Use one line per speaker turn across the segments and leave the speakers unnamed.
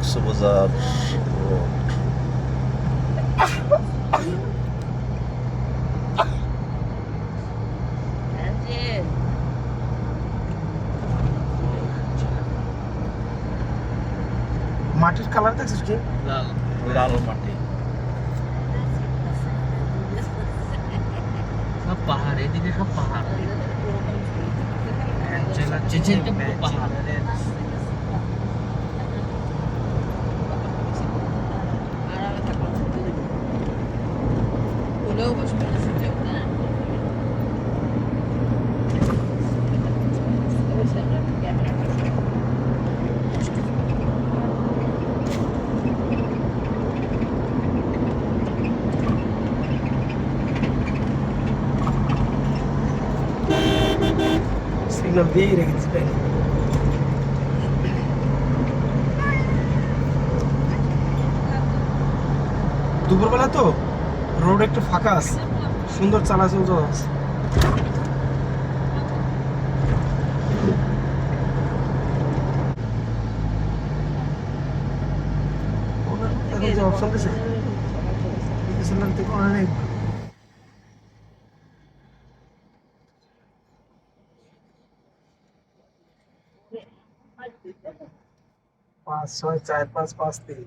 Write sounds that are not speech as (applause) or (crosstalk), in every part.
Cox's Bazar road
মাটির colour দেখছিস কি?
লাল লাল মাটি।
সব পাহাড় এদিকে সব পাহাড়। চেচেনটা পাহাড়
সিগন্যাল দিয়েই রেখেছি, তাই দুপুরবেলা তো রোড একটু ফাঁকা আছে, সুন্দর চালাচল আছে। অপশন দিছে অনেক পাঁচ ছয় চার পাঁচ পাঁচ তিন।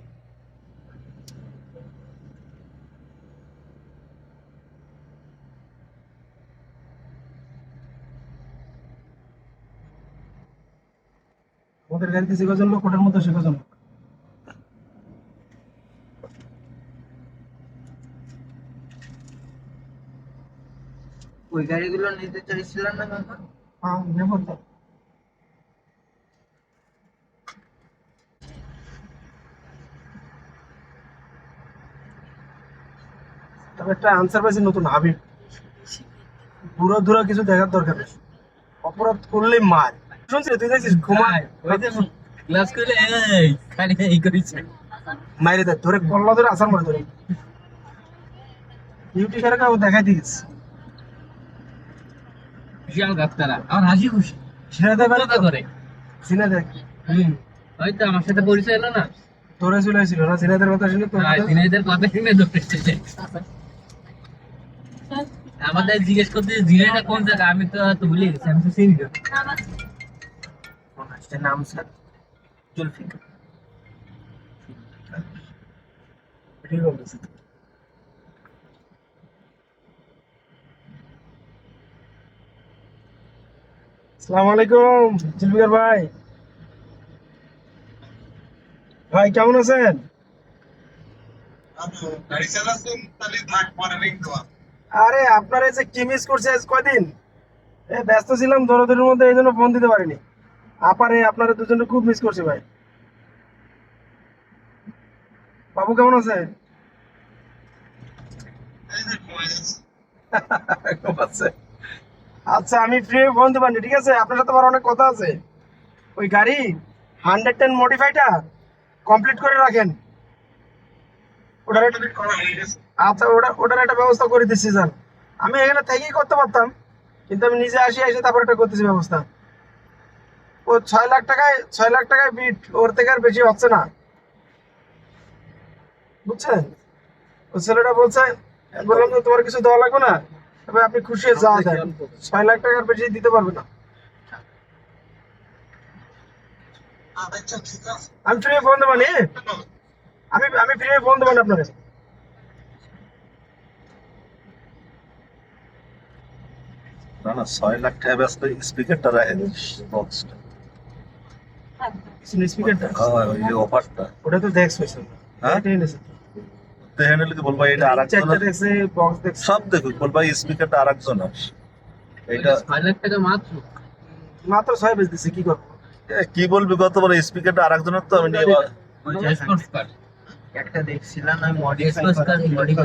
আমাদের গাড়িতে যে কজন লোক ওটার মধ্যে সে লোক।
ওই গাড়িগুলো নিতে চাইছিলেন না কাকা
হ্যাঁ নেব তো। তবে একটা আনসার পাইছি নতুন হাবিব। বুড়ো ধুরা কিছু দেখার দরকার নেই। অপরাধ করলে মার। শুনছিস তুই দেখছিস? ঘুমায়
ক্লাস করে এই খালি এই করেছে।
মাইরে ধরে কল্লা ধরে আসার মারে ধরে। কাউ দেখাই দিস।
বিশাল আমার হাসি খুশি।
সিনা
কথা করে
সিনা দেখ।
হুম। হয়তো আমার সাথে পরিচয় না।
তোরে চলে আসছিল না সিনাদের কথা শুনে তো
দিনাইদের কথা শুনে ধরেছে আমাদের জিজ্ঞেস করতে জিনাইটা কোন জায়গা? আমি তো তো ভুলে গেছি আমি তো চিনি না।
নাম স্যার? জুলফিকার ঠিক বলতেছি আসসালামু আলাইকুম জুলফিকার ভাই। ভাই কেমন আছেন?
গাড়ি চালাচ্ছেন তাহলে থাক পরে রিং দেওয়া।
আরে আপনার যে কি মিস করছে আজ কয়দিন? এ ব্যস্ত ছিলাম দৌড়দৌড়ির মধ্যে এই জন্য ফোন দিতে পারিনি। আপারে আপনারা দুজনে খুব মিস করছি ভাই। বাবু কেমন (laughs) আছে। আচ্ছা আমি ফ্রি ফোন দিতে পারিনি ঠিক আছে? আপনার সাথে আমার অনেক কথা আছে। ওই গাড়ি হান্ড্রেড টেন মডিফাইটা কমপ্লিট করে রাখেন। ওটার একটা
কমপ্লিট করা হয়ে গেছে।
আচ্ছা ওটা ওটার একটা ব্যবস্থা করে দিচ্ছি স্যার। আমি এখানে থেকেই করতে পারতাম কিন্তু আমি নিজে আসি এসে তারপর এটা করতেছি ব্যবস্থা। ও ছয় লাখ টাকায় ছয় লাখ টাকায় বিট ওর থেকে আর বেশি হচ্ছে না। বুঝছেন? ও ছেলেটা বলছে বললাম তো তোমার কিছু দেওয়া লাগবে না তবে আপনি খুশি হয়ে যা দেন ছয় লাখ টাকার বেশি দিতে পারবে না।
আচ্ছা
আমি ফ্রি ফোন দেবো আমি আমি ফ্রি ফোন দেবো না আপনাকে
না না ছয় লাখ টাকা ব্যস্ত স্পিকারটা রাখেন বক্সটা
স্পিকারটা
হ্যাঁ ওই অফারটা
ওটা তো দেখছ হয়েছে
হ্যাঁ? বলবা এটা আর
দেখছে
সব দেখুক বলবা স্পিকারটা আর একজনের এটা
ছয় লাখ টাকা মাত্র?
মাত্র ছয় বেজ দিছে কি করব?
এ, কি বলবি কত বড় স্পিকারটা আর একজনের তো আমি নিয়ে
একটা দেখছিলাম আমি মডিফাই
স্পোর্টস কার। মডিফাই